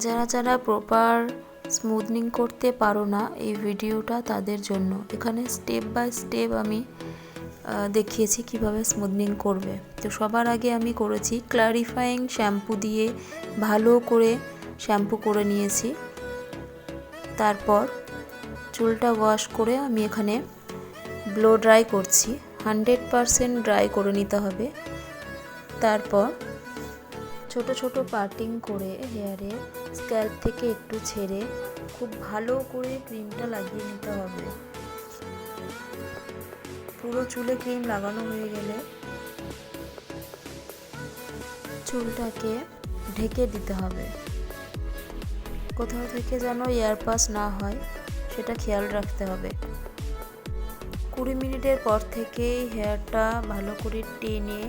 যারা যারা proper smoothing করতে পারো না এই ভিডিওটা তাদের জন্য। এখানে স্টেপ বাই স্টেপ আমি দেখিয়েছি কীভাবে স্মুথনিং করবে। তো সবার আগে আমি করেছি ক্লারিফাইং শ্যাম্পু দিয়ে ভালো করে শ্যাম্পু করে নিয়েছি। তারপর চুলটা ওয়াশ করে আমি এখানে ব্লো ড্রাই করছি। হান্ড্রেড পারসেন্ট ড্রাই করে নিতে হবে। তারপর ছোট ছোট পার্টিং করে হেয়ারে স্ক্যাল্প থেকে একটু ছেড়ে খুব ভালো করে ক্রিমটা লাগিয়ে নিতে হবে। পুরো চুলে ক্রিম লাগানো হয়ে গেলে চুলটাকে ঢেকে দিতে হবে। কোথাও থেকে যেন এয়ার পাস না হয়, সেটা খেয়াল রাখতে হবে। কুড়ি মিনিটের পর থেকেই হেয়ারটা ভালো করে টেনে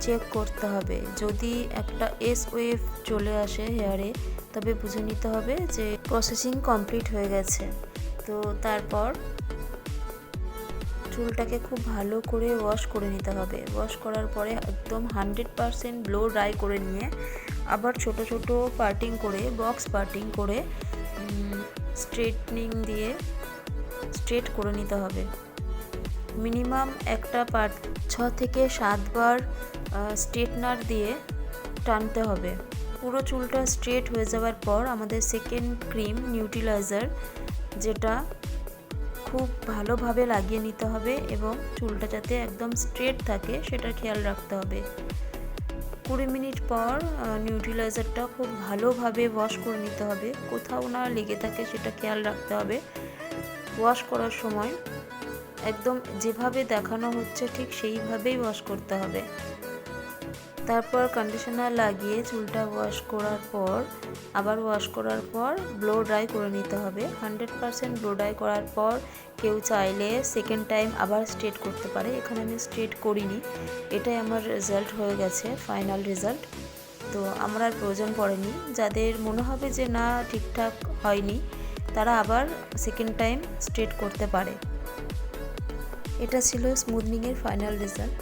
চেক করতে হবে। যদি একটা এস ওয়েভ চলে আসে হেয়ারে তবে বুঝে নিতে হবে যে প্রসেসিং কমপ্লিট হয়ে গেছে। তো তারপর চুলটাকে খুব ভালো করে ওয়াশ করে নিতে হবে। ওয়াশ করার পরে একদম হান্ড্রেড পারসেন্ট ব্লো ড্রাই করে নিয়ে আবার ছোট ছোট পার্টিং করে বক্স পার্টিং করে স্ট্রেটনিং দিয়ে স্ট্রেট করে নিতে হবে। মিনিমাম একটা পার্ট ছ থেকে সাতবার স্ট্রেটনার দিয়ে টানতে হবে। পুরো চুলটা স্ট্রেট হয়ে যাওয়ার পর আমাদের সেকেন্ড ক্রিম নিউট্রিলাইজার যেটা খুব ভালোভাবে লাগিয়ে নিতে হবে এবং চুলটা যাতে একদম স্ট্রেট থাকে সেটা খেয়াল রাখতে হবে। কুড়ি মিনিট পর নিউট্রিলাইজারটা খুব ভালোভাবে ওয়াশ করে নিতে হবে। কোথাও না লেগে থাকে, সেটা খেয়াল রাখতে হবে। ওয়াশ করার সময় একদম যেভাবে দেখানো হচ্ছে ঠিক সেইভাবেই ওয়াশ করতে হবে। তারপর কন্ডিশনার লাগিয়ে চুলটা ওয়াশ করার পর, আবার ওয়াশ করার পর ব্লো ড্রাই করে নিতে হবে। হান্ড্রেড পারসেন্ট ব্লো ড্রাই করার পর কেউ চাইলে সেকেন্ড টাইম আবার স্ট্রেট করতে পারে। এখানে আমি স্ট্রেট করিনি, এটাই আমার রেজাল্ট হয়ে গেছে ফাইনাল রেজাল্ট তো আমার আর প্রয়োজন পড়েনি। যাদের মনে হবে যে না ঠিকঠাক হয়নি, তারা আবার সেকেন্ড টাইম স্ট্রেট করতে পারে। এটা ছিল স্মুথনিংয়ের ফাইনাল রেজাল্ট